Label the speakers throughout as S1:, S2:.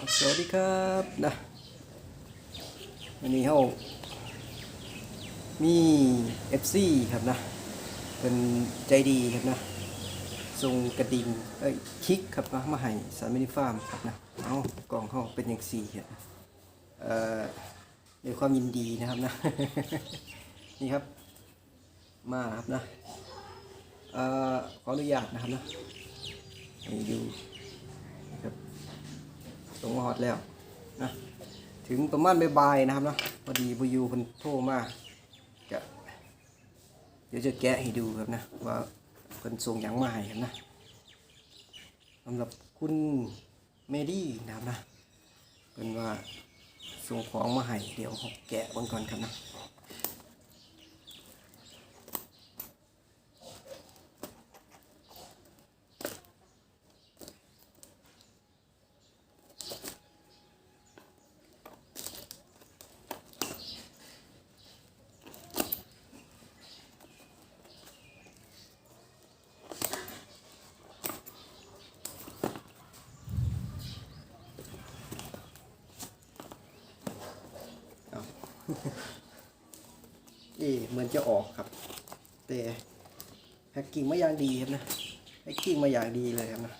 S1: สวัสดีครับนะวันนี้เขามี FC ครับนะ เป็นใจดีครับนะส่งกระดิ่งเอ้ยคลิกครับนะมาให้สามมินิฟาร์มครับนะเอากล่องเขาเป็นอย่างสี่ครับเอ่อด้วยความยินดีนะครับนะ นี่ครับ มาครับนะ เอ่อขออนุญาตนะครับนะให้ดู มาฮอดแล้วนะถึงประมาณบ่ายๆนะครับเนาะพอดีบุยูคนโทรมาจะเดี๋ยวจะแกะให้ดูครับนะว่าเพิ่นส่งอย่างมาให้ครับนะสำหรับคุณเมดี้นะครับนะเพิ่นว่าส่งของมาให้เดี๋ยวแกะเบิ่งก่อนครับนะ เอ๊เหมือนจะออกครับ แต่แพ็กกิ้งมาอย่างดีครับนะแพ็กกิ้งมาอย่างดีเลยครับนะ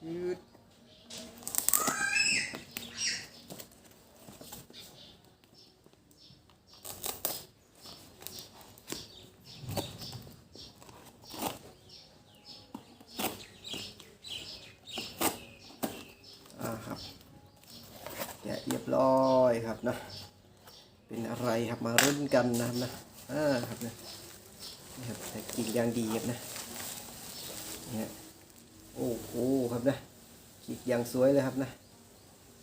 S1: จืด แกะเรียบร้อยครับนะเป็นอะไรครับมารุ่นกันนะครับนะอ่าครับนะนี่ครับแต่กิ่งยางดีครับนะเนี่ยโอ้โหครับนะกิ่งยางสวยเลยครับนะ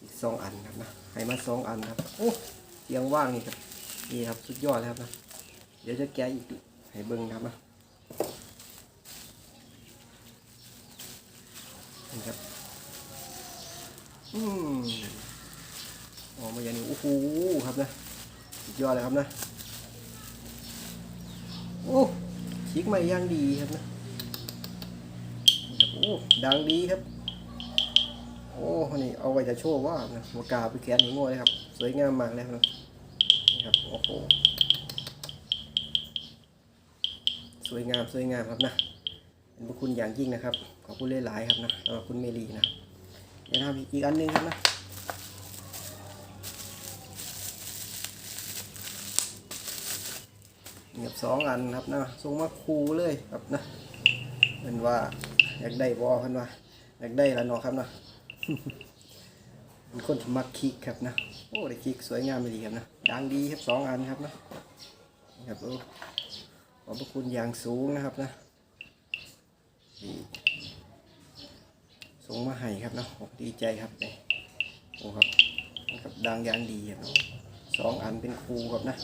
S1: อีกสองอันครับนะให้มาสองอันครับโอ้เตียงว่างนี่ครับนี่ครับสุดยอดเลยครับนะเดี๋ยวจะแกะอีกให้เบิ้งครับนะนี่ครับอืม ออกมาอย่างนี้โอ้โหครับนะสุดยอดเลยครับนะโอ้ชิกใหม่ย่างดีครับนะโอ้ดังดีครับ โอ้นี่เอาไว้จะโชว์ว่านะหัวกาไปแขนหัวเลยครับ สวยงามมากเลยครับนะนี่ครับโอ้โหสวยงามสวยงามครับนะเป็นบุญคุณอย่างยิ่งนะครับขอบคุณหลายๆครับนะสำหรับคุณเมลีนะเดี๋ยวทำอีกอันหนึงครับนะ เงียบสองอันครับนะส่งมาคูเลยครับนะเป็นว่าอยากได้บอเพันว่าอยากได้ละเนาะครับนะเป็นคนที่มักคิกครับนะโอ้ได้คิกสวยงามเลยครับนะดังดีครับสองอันครับนะครับโอ้ขอบพระคุณอย่างสูงนะครับนะที่ส่งมาให้ครับนะดีใจครับเนี่ยโอ้ครับนะครับดังยางดีครับเนาะสองอันเป็นครูครับนะ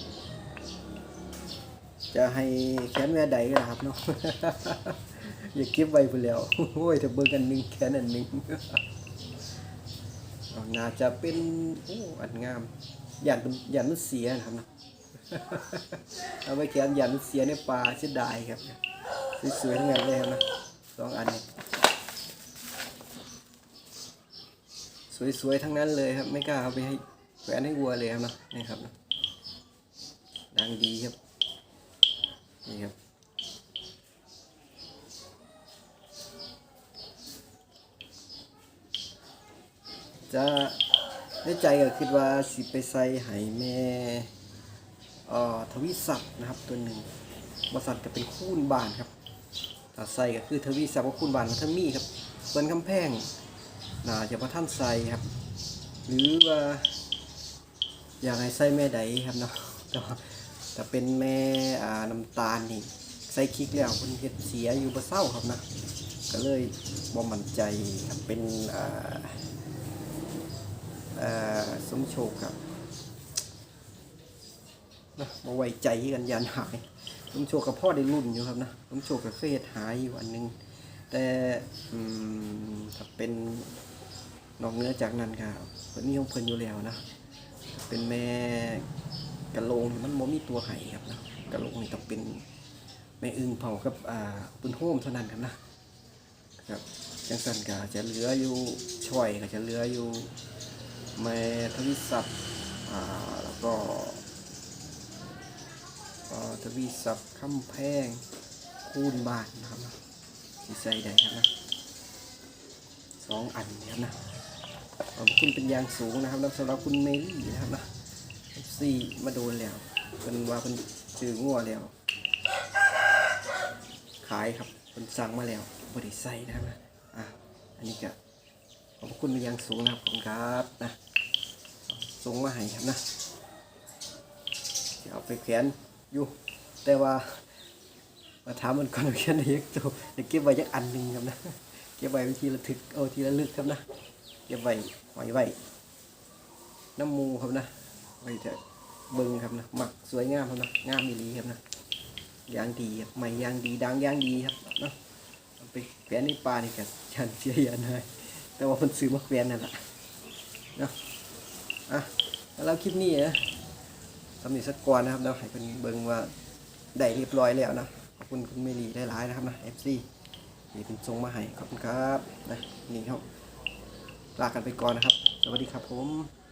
S1: จะให้แขนแม่ใดก็ครับเนาะอย่าเก็บไว้ไปแล้วโอ้ยถ้าเบิ่งกันหนึ่งแขนอันหนึ่งเอาน่าจะเป็นโอ้อันงามยันมันยันมันเสียนะครับเนาะเอาไว้แขนยันมันเสียในป่าเสียดายครับสวยๆทั้งนั้นเลยครับนะสองอันนี้สวยๆทั้งนั้นเลยครับ ไม่กล้าเอาไปให้แขวนให้วัวเลยครับเนาะนี่ครับนะดังดีครับ นี่ครับจะในใจก็คิดว่าสิไปใส่ไหแม่เอ่อทวิศัพท์นะครับตัวหนึ่งบริษัทก็เป็นคูนบานครับถ้าใส่ก็คือทวิศัพท์กับคูนบานมันทมีครับเปิ้นคำแพงน่าจะพระท่านใส่ครับ หรือว่าอยากให้ใส่แม่ใดครับเนาะ แต่เป็นแม่อ่าน้ำตาลนี่ใส่คลิกแล้วมันเฮ็ดเสียอยู่บ่เศร้าครับนะ ก็เลยบ่มั่นใจครับเป็นอ่าอ่าสมโชคครับนะบ่ไว้ใจกันยันหายสมโชคกับพ่อได้รุ่นอยู่ครับนะสมโชคกับเคยหายอยู่อันหนึง แต่ถ้าเป็นนอกเนื้อจากนั้นครับเพิ่นมีของเพิ่นอยู่แล้วนะ เป็นแม่ กะโหลงนี่มันโมมีตัวไห้ครับนะกะโหลงนี่ต้องเป็นแม่อึงเผากับอ่าปืนโฮมเท่านั้นครับนะครับจังสันก็จะเหลืออยู่ช่อยก็จะเหลืออยู่แม่ทวิศัพท์อ่าแล้วก็ทวิศัพท์คำแพงคูณบาทนะครับนะสีใส่ได้ครับนะสองอันนี้ครับนะขอบคุณเป็นอย่างสูงนะครับแล้วสำหรับคุณเมลี่นะครับนะ ซี่มาโดนแล้วเป็นว่าเป็นซื้องัวแล้ว ขายครับเป็นสั่งมาแล้วบริใส่นะครับอะอันนี้ก็ขอบคุณเป็นอย่างสูงนะครับขอบครับนะส่งมาให้ครับนะจะเอาไปแขวนอยู่แต่ว่ามาถามมันก่อนว่าแขวนได้ยักตัวเดี๋ยวเก็บไว้ยักอันหนึ่งครับนะเก็บไว้เป็นทีละทึกเอาทีละลึกครับนะเก็บไว้ไว้ไว้น้ำมูครับนะ ไว้จะเบิ่งครับนะหมักสวยงามครับนะงามมีลีครับนะยางดีครับไม่ยางดีดังยางดีครับเนาะไปแขวนในป่านี่กันยันเสียยันให้แต่ว่ามันซื้อมาแขวนนั่นแหละเนาะอะแล้วคลิปนี้นะทำนี่สักก่อนนะครับเนาให้เป็นเบิ่งว่าได้เรียบร้อยแล้วนะขอบคุณคุณเมลีหลายๆนะครับนะ FC นี่เป็นทรงมาให้ขอบคุณครับนะนี่ครับลากันไปก่อนนะครับ สวัสดีครับผม